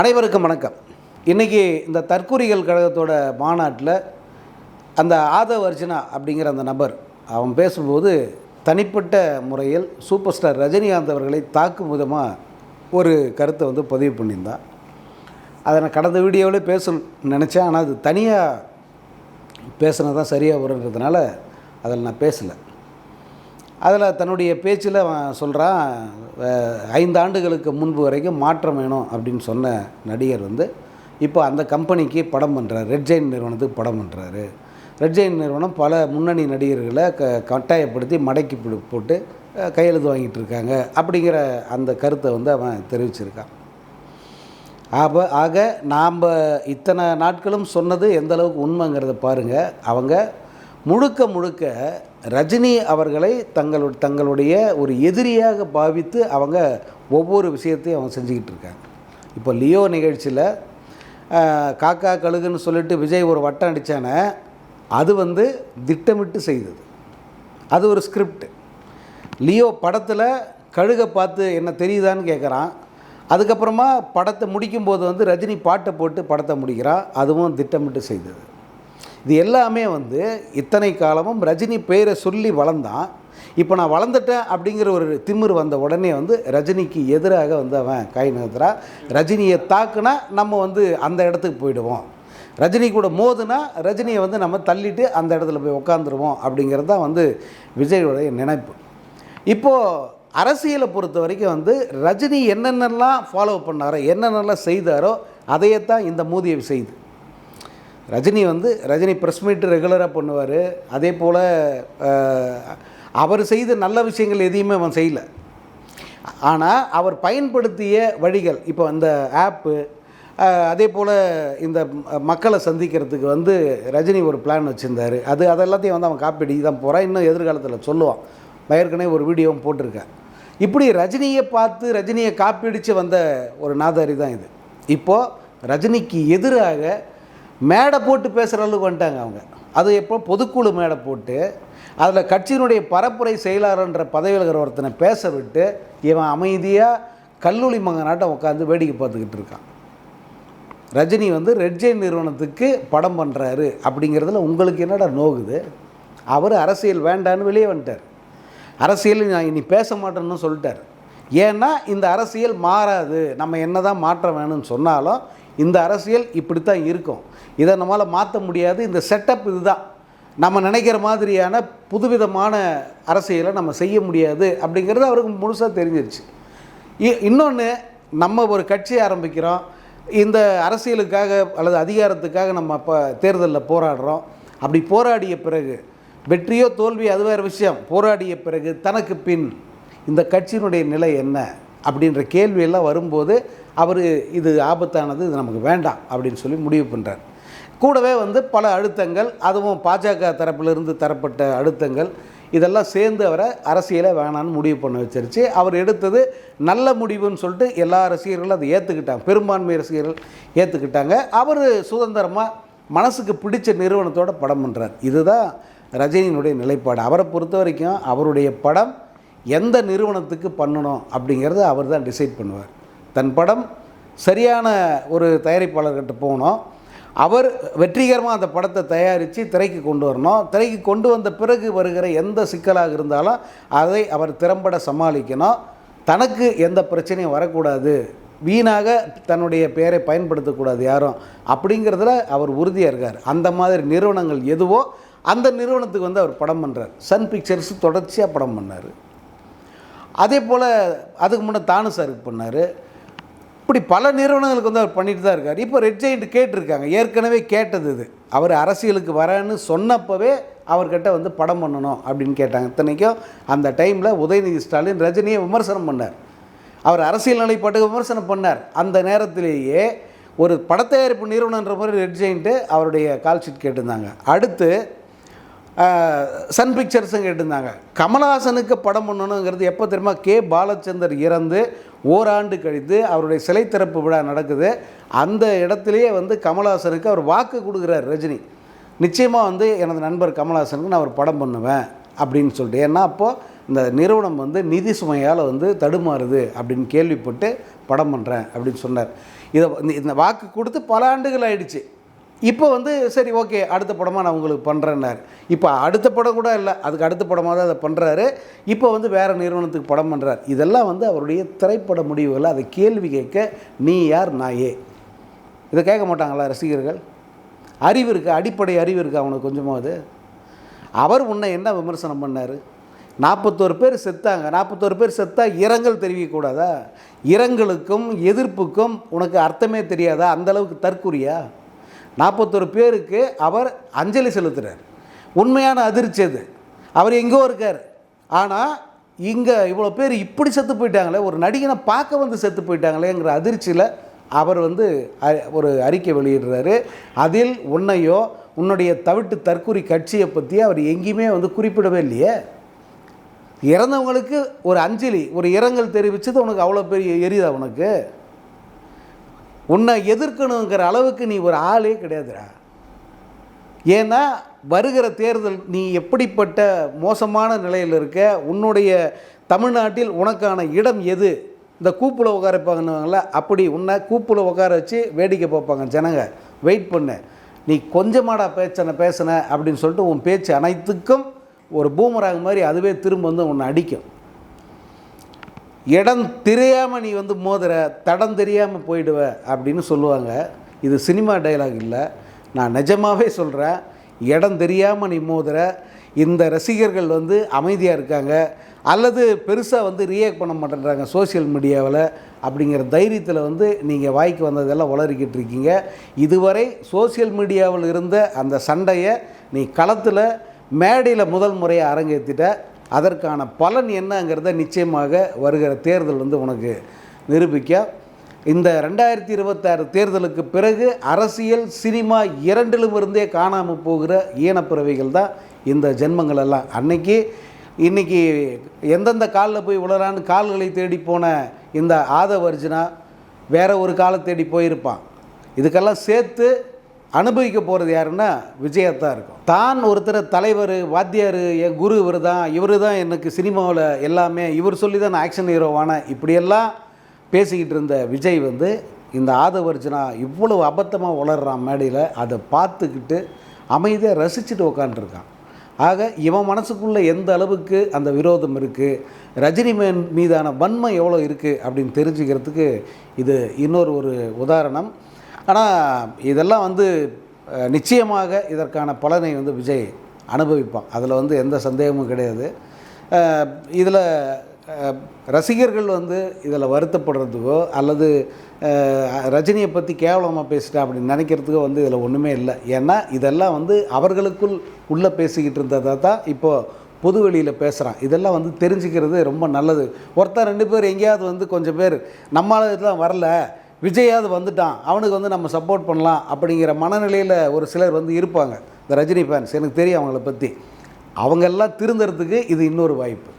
அனைவருக்கும் வணக்கம். இன்றைக்கி இந்த தற்கூரிகள் கழகத்தோட மாநாட்டில் அந்த ஆதவ் அர்ஜுனா அப்படிங்கிற அந்த நபர் அவன் பேசும்போது தனிப்பட்ட முறையில் சூப்பர் ஸ்டார் ரஜினிகாந்த் அவர்களை தாக்கும் விதமாக ஒரு கருத்தை வந்து பதிவு பண்ணியிருந்தான். அதை நான் கடந்த வீடியோவில் பேச நினச்சேன். ஆனால் அது தனியாக பேசுனது தான் சரியாக வருன்றதுனால அதில் நான் பேசலை. அதில் தன்னுடைய பேச்சில் அவன் சொல்கிறான் ஐந்து ஆண்டுகளுக்கு முன்பு வரைக்கும் மாற்றம் வேணும் அப்படின்னு சொன்ன நடிகர் வந்து இப்போ அந்த கம்பெனிக்கு படம் பண்ணுறாரு ரெட் ஜெயின் நிறுவனத்துக்கு படம் பண்ணுறாரு. ரெட் ஜெயின் நிறுவனம் பல முன்னணி நடிகர்களை க கட்டாயப்படுத்தி மடக்கி போட்டு கையெழுத்து வாங்கிட்டு இருக்காங்க அப்படிங்கிற அந்த கருத்தை வந்து அவன் தெரிவிச்சிருக்கான். ஆக ஆக நாம் இத்தனை நாட்களும் சொன்னது எந்த அளவுக்கு உண்மைங்கிறத பாருங்கள் அவங்க முழுக்க முழுக்க ரஜினி அவர்களை தங்களோட தங்களுடைய ஒரு எதிரியாக பாவித்து அவங்க ஒவ்வொரு விஷயத்தையும் அவங்க செஞ்சுக்கிட்டு இருக்காங்க. இப்போ லியோ நிகழ்ச்சியில் காக்கா கழுகுன்னு சொல்லிட்டு விஜய் ஒரு வட்டம் அடித்தானே அது வந்து திட்டமிட்டு செய்தது. அது ஒரு ஸ்கிரிப்ட். லியோ படத்தில் கழுகை பார்த்து என்ன தெரியுதான்னு கேட்குறான் அதுக்கப்புறமா படத்தை முடிக்கும்போது வந்து ரஜினி பாட்டை போட்டு படத்தை முடிக்கிறான். அதுவும் திட்டமிட்டு செய்தது. இது எல்லாமே வந்து இத்தனை காலமும் ரஜினி பெயரை சொல்லி வளர்ந்தான். இப்போ நான் வளர்ந்துட்டேன் அப்படிங்கிற ஒரு திமிர் வந்த உடனே வந்து ரஜினிக்கு எதிராக வந்து அவன் கை நகர்த்துறா. ரஜினியை தாக்குனா நம்ம வந்து அந்த இடத்துக்கு போயிடுவோம். ரஜினி கூட மோதுனா ரஜினியை வந்து நம்ம தள்ளிட்டு அந்த இடத்துல போய் உட்காந்துருவோம் அப்படிங்கிறது தான் வந்து விஜயோடைய நினைப்பு. இப்போது அரசியலை பொறுத்த வரைக்கும் வந்து ரஜினி என்னென்னலாம் ஃபாலோ பண்ணாரோ என்னென்னலாம் செய்தாரோ அதையே தான் இந்த மூதியை செய்து. ரஜினி வந்து ரஜினி ப்ரெஸ் மீட் ரெகுலராக பண்ணுவார். அதே போல் அவர் செய்த நல்ல விஷயங்கள் எதையுமே அவன் செய்யலை. ஆனால் அவர் பயன்படுத்திய வழிகள் இப்போ அந்த ஆப்பு அதே போல் இந்த மக்களை சந்திக்கிறதுக்கு வந்து ரஜினி ஒரு பிளான் வச்சுருந்தார். அது அதெல்லாத்தையும் வந்து அவன் காப்பீடி தான் போகிறான் இன்னும் எதிர்காலத்தில் சொல்லுவான். ஏற்கனவே ஒரு வீடியோவும் போட்டிருக்கேன். இப்படி ரஜினியை பார்த்து ரஜினியை காப்பீடித்து வந்த ஒரு நாதாரி தான் இது. இப்போது ரஜினிக்கு எதிராக மேடை போட்டு பேசுகிற அளவுக்கு வந்துட்டாங்க அவங்க. அது எப்போ பொதுக்குழு மேடை போட்டு அதில் கட்சியினுடைய பரப்புரை செயலாளர்ன்ற பதவியில் ஒருத்தனை பேச விட்டு இவன் அமைதியாக கல்லூரி மங்கனாட்டம் உட்காந்து வேடிக்கை பார்த்துக்கிட்டு இருக்கான். ரஜினி வந்து ரெட் நிறுவனத்துக்கு படம் பண்ணுறாரு அப்படிங்கிறதுல உங்களுக்கு என்னடா நோகுது? அவர் அரசியல் வேண்டான்னு வெளியே வந்துட்டார். அரசியல் நான் இனி பேச மாட்டேன்னு சொல்லிட்டார். ஏன்னா இந்த அரசியல் மாறாது. நம்ம என்ன தான் மாற்ற வேணும்னு சொன்னாலும் இந்த அரசியல் இப்படித்தான் இருக்கும். இதை நம்மளால் மாற்ற முடியாது. இந்த செட்டப் இதுதான். நம்ம நினைக்கிற மாதிரியான புதுவிதமான அரசியலை நம்ம செய்ய முடியாது அப்படிங்கிறது அவருக்கு முழுசாக தெரிஞ்சிருச்சு. இன்னொன்று நம்ம ஒரு கட்சி ஆரம்பிக்கிறோம். இந்த அரசியலுக்காக அல்லது அதிகாரத்துக்காக நம்ம இப்போ தேர்தலில் போராடுறோம். அப்படி போராடிய பிறகு வெற்றியோ தோல்வி அது வேறு விஷயம். போராடிய பிறகு தனக்கு பின் இந்த கட்சியினுடைய நிலை என்ன? அப்படின்ற கேள்வியெல்லாம் வரும்போது அவர் இது ஆபத்தானது இது நமக்கு வேண்டாம் அப்படின்னு சொல்லி முடிவு பண்ணுறார் கூடவே வந்து பல அழுத்தங்கள் அதுவும் பாஜக தரப்பிலிருந்து தரப்பட்ட அழுத்தங்கள் இதெல்லாம் சேர்ந்து அவரை அரசியலை வேணான்னு முடிவு பண்ண வச்சிருச்சு. அவர் எடுத்தது நல்ல முடிவுன்னு சொல்லிட்டு எல்லா ரசிகர்களும் அதை ஏற்றுக்கிட்டாங்க பெரும்பான்மை ரசிகர்கள் ஏற்றுக்கிட்டாங்க அவர் சுதந்திரமாக மனசுக்கு பிடிச்ச நிறுவனத்தோட படம் பண்ணுறார் இதுதான் ரஜினியினுடைய நிலைப்பாடு. அவரை பொறுத்த வரைக்கும் அவருடைய படம் எந்த நிறுவனத்துக்கு பண்ணணும் அப்படிங்கிறத அவர் தான் டிசைட் பண்ணுவார். தன் படம் சரியான ஒரு தயாரிப்பாளர்கிட்ட போகணும் அவர் வெற்றிகரமாக அந்த படத்தை தயாரித்து திரைக்கு கொண்டு வரணும். திரைக்கு கொண்டு வந்த பிறகு வருகிற எந்த சிக்கலாக இருந்தாலும் அதை அவர் திறம்பட சமாளிக்கணும். தனக்கு எந்த பிரச்சனையும் வரக்கூடாது. வீணாக தன்னுடைய பெயரை பயன்படுத்தக்கூடாது யாரும். அப்படிங்கிறதுல அவர் உறுதியாக இருக்கார். அந்த மாதிரி நிறுவனங்கள் எதுவோ அந்த நிறுவனத்துக்கு வந்து அவர் படம் பண்ணுறார் சன் பிக்சர்ஸ் தொடர்ச்சியாக படம் பண்ணார். அதே போல் அதுக்கு முன்னே தானு சாருக்கு பண்ணார். இப்படி பல நிறுவனங்களுக்கு வந்து அவர் பண்ணிட்டு தான் இருக்கார். இப்போ ரெட் ஜெயிண்ட் கேட்டிருக்காங்க. ஏற்கனவே கேட்டது இது. அவர் அரசியலுக்கு வரேன்னு சொன்னப்பவே அவர்கிட்ட வந்து படம் பண்ணணும் அப்படின்னு கேட்டாங்க. இத்தனைக்கும் அந்த டைமில் உதயநிதி ஸ்டாலின் ரஜினியை விமர்சனம் பண்ணார். அவர் அரசியல் நிலைப்பாட்டுக்கு விமர்சனம் பண்ணார். அந்த நேரத்திலேயே ஒரு படத்தயாரிப்பு நிறுவனன்ற மாதிரி ரெட் ஜெயிண்ட்டு அவருடைய கால்ஷீட் கேட்டிருந்தாங்க. அடுத்து சன் பிக்சர்ஸும் கேட்டிருந்தாங்க. கமலஹாசனுக்கு படம் பண்ணணுங்கிறது எப்போ தெரியுமா? கே. பாலச்சந்தர் இறந்து ஓராண்டு கழித்து அவருடைய சிலை திறப்பு விழா நடக்குது. அந்த இடத்துலையே வந்து கமலஹாசனுக்கு அவர் வாக்கு கொடுக்குறார் ரஜினி. நிச்சயமாக வந்து எனது நண்பர் கமலஹாசனுக்கு நான் ஒரு படம் பண்ணுவேன் அப்படின்னு சொல்லிட்டு. ஏன்னா அப்போது இந்த நிறுவனம் வந்து நிதி சுமையால் வந்து தடுமாறுது அப்படின்னு கேள்விப்பட்டு படம் பண்ணுறேன் அப்படின்னு சொன்னார். இதை இந்த- இந்த வாக்கு கொடுத்து பல ஆண்டுகள் ஆயிடுச்சு. இப்போ வந்து சரி ஓகே அடுத்த படமாக நான் உங்களுக்கு பண்ணுறேன்னாரு இப்போ அடுத்த படம் கூட இல்லை அதுக்கு அடுத்த படமாக தான் அதை பண்ணுறாரு இப்போ வந்து வேறு நிறுவனத்துக்கு படம் பண்ணுறார் இதெல்லாம் வந்து அவருடைய திரைப்பட முடிவுகளை அதை கேள்வி கேட்க நீ யார் நாயே இதை கேட்க மாட்டாங்களா ரசிகர்கள்? அறிவு இருக்குது அடிப்படை அறிவு இருக்குது அவனுக்கு கொஞ்சமாவது அவர் உன்னை என்ன விமர்சனம் பண்ணார்? நாற்பத்தோரு பேர் செத்தாங்க. நாற்பத்தோரு பேர் செத்தா இரங்கல் தெரிவிக்கக்கூடாதா? இரங்கலுக்கும் எதிர்ப்புக்கும் உனக்கு அர்த்தமே தெரியாதா? அந்த அளவுக்கு தற்குறியா? நாற்பத்தொரு பேருக்கு அவர் அஞ்சலி செலுத்துகிறார் உண்மையான அதிர்ச்சி அது. அவர் எங்கோ இருக்கார். ஆனால் இங்கே இவ்வளோ பேர் இப்படி செத்து போயிட்டாங்களே ஒரு நடிகனை பார்க்க வந்து செத்து போயிட்டாங்களேங்கிற அதிர்ச்சியில் அவர் வந்து அ- ஒரு அறிக்கை வெளியிடுறாரு. அதில் உன்னையோ உன்னுடைய தவிட்டு தற்குறி கட்சியை பற்றி அவர் எங்கேயுமே வந்து குறிப்பிடவே இல்லையே. இறந்தவங்களுக்கு ஒரு அஞ்சலி ஒரு இரங்கல் தெரிவித்தது உனக்கு அவ்வளோ பெரிய எரியுதா உனக்கு? உன்னை எதிர்க்கணுங்கிற அளவுக்கு நீ ஒரு ஆளே கிடையாதுடா. ஏன்னா வருகிற தேர்தல் நீ எப்படிப்பட்ட மோசமான நிலையில் இருக்க உன்னுடைய தமிழ்நாட்டில் உனக்கான இடம் எது? இந்த கூப்பில் உட்கார வைப்பாங்கன்னுவாங்கல்ல அப்படி உன்னை கூப்பில் உட்கார வச்சு வேடிக்கை பார்ப்பாங்க ஜனங்க. வெயிட் பண்ணு. நீ கொஞ்சமாடா பேச்சனை பேசின அப்படின்னு சொல்லிட்டு உன் பேச்சு அனைத்துக்கும் ஒரு பூமராக மாதிரி அதுவே திரும்ப வந்து உன்னை அடிக்கும். இடம் தெரியாமல் நீ வந்து மோதுற தடம் தெரியாமல் போயிடுவ அப்படின்னு சொல்லுவாங்க. இது சினிமா டைலாக் இல்லை. நான் நிஜமாகவே சொல்கிறேன் இடம் தெரியாமல் நீ மோதுற. இந்த ரசிகர்கள் வந்து அமைதியாக இருக்காங்க. அல்லது பெருசாக வந்து ரியாக்ட் பண்ண மாட்டேன்றாங்க சோஷியல் மீடியாவில் அப்படிங்கிற தைரியத்தில் வந்து நீங்கள் வாய்க்கு வந்ததெல்லாம் வளரிக்கிட்டு இருக்கீங்க. இதுவரை சோஷியல் மீடியாவில் இருந்த அந்த சண்டையை நீ களத்தில் மேடையில் முதல் முறையை அரங்கேற்றிட்ட அதற்கான பலன் என்னங்கிறத நிச்சயமாக வருகிற தேர்தல் வந்து உனக்கு நிரூபிக்க. இந்த ரெண்டாயிரத்தி இருபத்தாறு தேர்தலுக்கு பிறகு அரசியல் சினிமா இரண்டிலும் இருந்தே காணாமல் போகிற ஈனப்பிறவைகள் தான் இந்த ஜென்மங்கள் எல்லாம். அன்னைக்கு இன்னைக்கு எந்தெந்த காலில் போய் விழறான்னு கால்களை தேடி போன இந்த ஆதவர்ஜுனா வேற ஒரு காலை தேடி போயிருப்பான். இதுக்கெல்லாம் சேர்த்து அனுபவிக்க போகிறது யாருன்னா விஜயத்தான் இருக்கும். தான் ஒருத்தர் தலைவர் வாத்தியார் என் குரு இவர் தான் இவர் தான் எனக்கு சினிமாவில் எல்லாமே இவர் சொல்லி தான் நான் ஆக்ஷன் ஹீரோவான இப்படியெல்லாம் பேசிக்கிட்டு இருந்த விஜய் வந்து இந்த ஆதவர்ஜனா இவ்வளவு அபத்தமாக உளர்றான் மேடையில் அதை பார்த்துக்கிட்டு அமைதியாக ரசிச்சுட்டு உக்காண்டிருக்கான் ஆக இவன் மனசுக்குள்ளே எந்த அளவுக்கு அந்த விரோதம் இருக்குது ரஜினி மேன் மீதான வன்மை எவ்வளோ இருக்குது அப்படின்னு தெரிஞ்சுக்கிறதுக்கு இது இன்னொரு ஒரு உதாரணம். ஆனால் இதெல்லாம் வந்து நிச்சயமாக இதற்கான பலனை வந்து விஜய் அனுபவிப்பான். அதில் வந்து எந்த சந்தேகமும் கிடையாது. இதில் ரசிகர்கள் வந்து இதில் வருத்தப்படுறதுக்கோ அல்லது ரஜினியை பற்றி கேவலமாக பேசிட்டா அப்படின்னு நினைக்கிறதுக்கோ வந்து இதில் ஒன்றுமே இல்லை. ஏன்னா இதெல்லாம் வந்து அவர்களுக்குள் உள்ளே பேசிக்கிட்டு இருந்ததை தான் இப்போது பொது வெளியில் பேசுகிறான் இதெல்லாம் வந்து தெரிஞ்சுக்கிறது ரொம்ப நல்லது. ஒருத்தர் ரெண்டு பேர் எங்கேயாவது வந்து கொஞ்சம் பேர் நம்மளால இதெல்லாம் வரல விஜயாவது வந்துட்டான் அவனுக்கு வந்து நம்ம சப்போர்ட் பண்ணலாம் அப்படிங்கிற மனநிலையில் ஒரு சிலர் வந்து இருப்பாங்க. இந்த ரஜினி ஃபேன்ஸ் எனக்கு தெரியும் அவங்கள பற்றி அவங்கெல்லாம் திருந்துறதுக்கு இது இன்னொரு வாய்ப்பு.